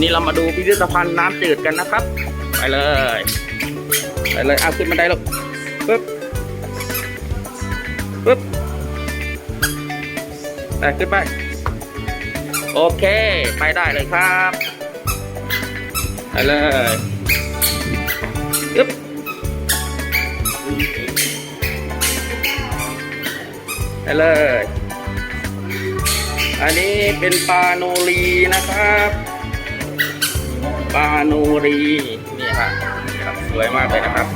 นี่เรามาดูพิพิธภัณฑ์น้ำจืดกันนะครับ ไปเลยไปเลยเอาขึ้นบันได้ลูกปึ๊บปึ๊บไปขึ้นไป โอเค ไปได้เลยครับ ไปเลยปึ๊บไปเลย อันนี้เป็นปลาโนรีนะครับ ปลาโนรีนี่ครับนี่ครับสวยมากเลยนะครับ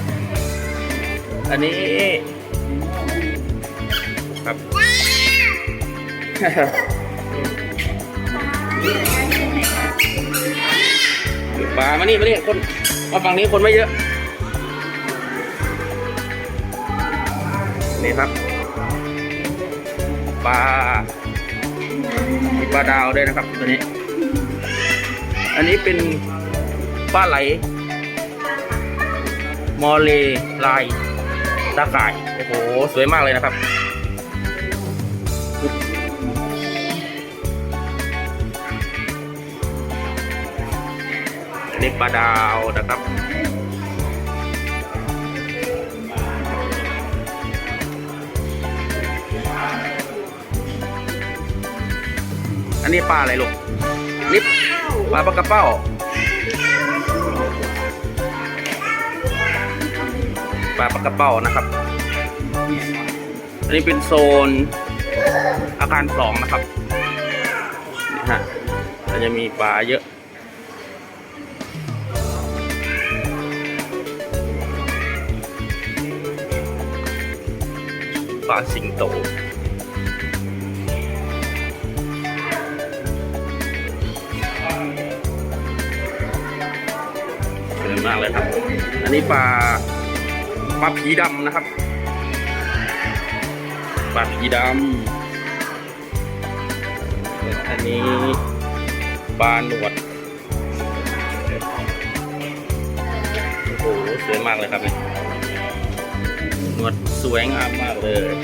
อันนี้ครับปลามานี่มานี่คนมาฝั่งนี้คนไม่เยอะนี่ครับปลาปลาดาวด้วยนะครับตัวนี้ อันนี้เป็น ปลาไหล มอเลลายตาข่าย โอ้โห สวยมากเลยนะครับอันนี้ปลาดาวนะครับอันนี้ปลาอะไรลูกนี่ปลาปลากระเป้า ปลาปลากระเป้านะครับ อันนี้เป็นโซนอาคารสองนะครับนี่ฮะมันจะมีปลาเยอะปลาสิงโตสวยมากเลยครับ อันนี้ปลา ปลาผีดำนะครับปลาผีดำอันนี้ปลาหนวดโอ้โหสวยมากเลยครับเนี่ยหนวดสวยงามมากเลย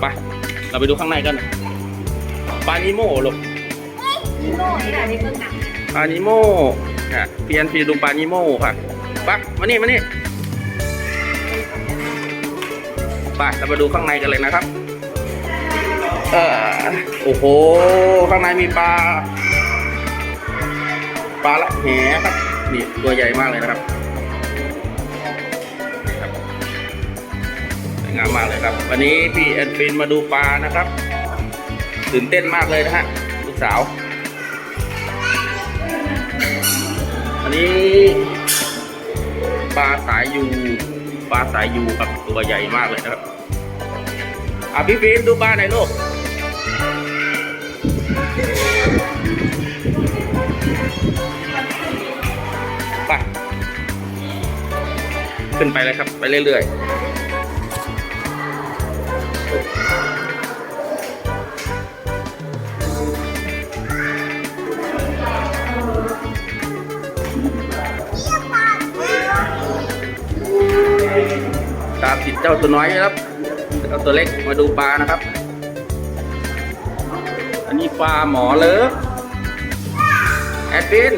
ไปเราไปดูข้างในกันปลานิโม่ลูกนิโม่นี่แหละในเบื้องหนังปลานิโม่ ค่ะพียนพีดูปลานิโม่ค่ะปักมานี่มานี่ไปเรามาดูข้างในกันเลยนะครับเออโอ้โห ข้างในมีปลา ปลาละแหครับ นี่ตัวใหญ่มากเลยนะครับนี่ครับสวยงามมากเลยครับ วันนี้พี่แอนฟินมาดูปลานะครับ ตื่นเต้นมากเลยนะฮะลูกสาว นี้ปลาสายยูปลาสายยูครับตัวใหญ่มากเลยนะครับอะพี่ฟิล์มดูปลาหนลูกไปขึ้นไปเลยครับ ไปเรื่อยๆ ตามติดเจ้าตัวน้อยนะครับเจ้าตัวเล็กมาดูปลานะครับ อันนี้ปลาหมอเลิฟแอดวิน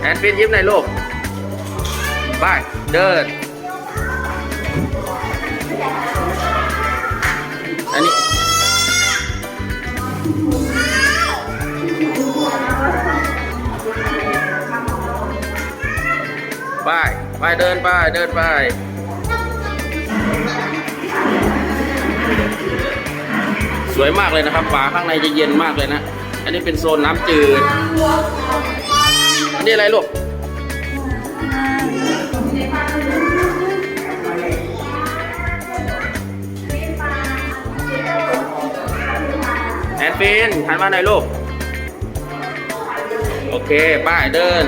แอดวินยิ้มหน่อยลูกไปเดิน อันนี้ ไปไปเดินไปเดินไปสวยมากเลยนะครับป่าข้างในจะเย็นมากเลยนะ อันนี้เป็นโซนน้ำจืด อันนี้อะไรลูก แอนฟินหันมาหน่อยลูก โอเคไป้ายเดิน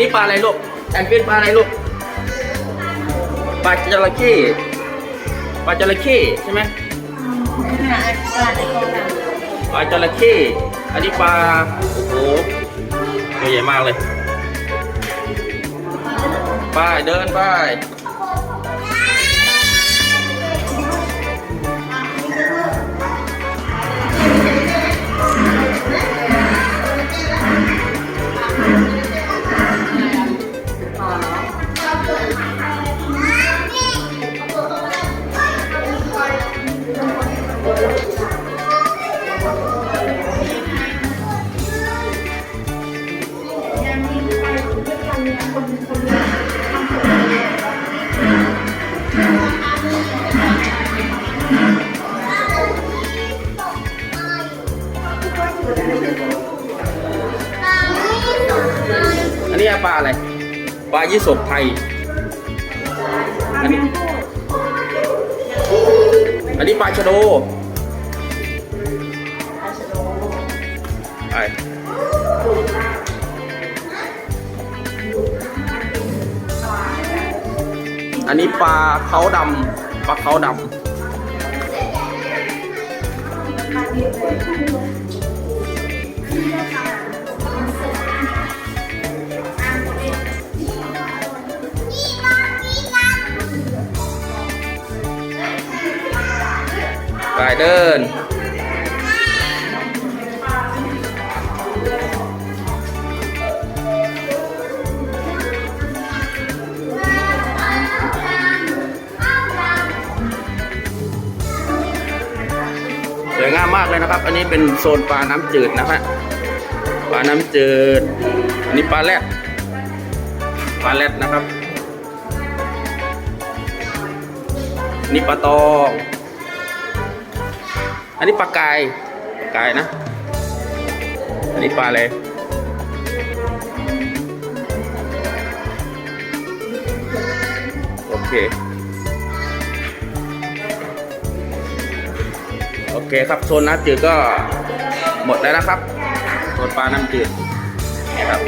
นี่ปลาอะไรลูกแอนฟินปลาอะไรลูก ปลาจระเข้ปลาจระเข้ใช่ไหมปลาจระเข้อันนี้ปลา โอ้โห ตัวใหญ่มากเลย ไปเดินไป อันนี้ปลาอะไร ปลายี่สกไทย อันนี้ อันนี้ปลาชะโดไปอันนี้ปลาเขาดำปลาเขาดำ ไปเดิน สวยงามมากเลยนะครับ อันนี้เป็นโซนปลาน้ำจืดนะฮะปลาน้ำจืด อันนี้ปลาแรดปลาแรดนะครับนนี่ปลาตอง อันนี้ปลากายปลากายนะ อันนี้ปลาอะไรโอเค โอเคครับโซนน้ำจืดก็หมดแล้วนะครับโซนปลาน้ำจืดนะครับ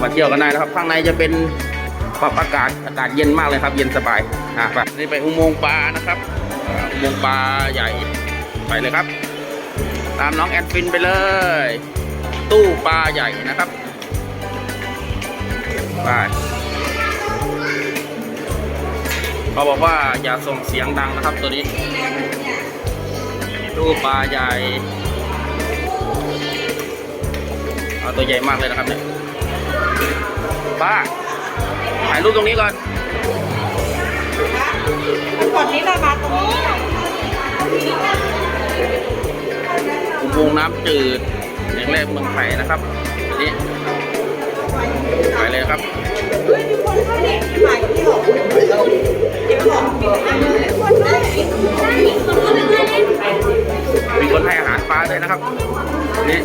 มาเที่ยวกันได้นะครับ ข้างในจะเป็นปรับอากาศอากาศเย็นมากเลยครับ เย็นสบายอะไปนี่ไปอุโมงค์ปลานะครับอุโมงค์ปลาใหญ่ ไปเลยครับ ตามน้องแอดฟินไปเลย ตู้ปลาใหญ่นะครับไปเขาบอกว่าอย่าส่งเสียงดังนะครับตัวนี้ ตู้ปลาใหญ่เอาตัวใหญ่มากเลยนะครับเนี่ยป้าถ่ายรูปตรงนี้ก่อนกดนี้เลยมาตรงนี้ อุโมงค์น้ำจืดแห่งแรกเมืองไทยนะครับนี่ไปเลยครับมีคนขายอเดี๋ยวบอกมีคนได้มีคนได้มีคนได้มีคนให้อาหารปลาด้วยนะครับนี่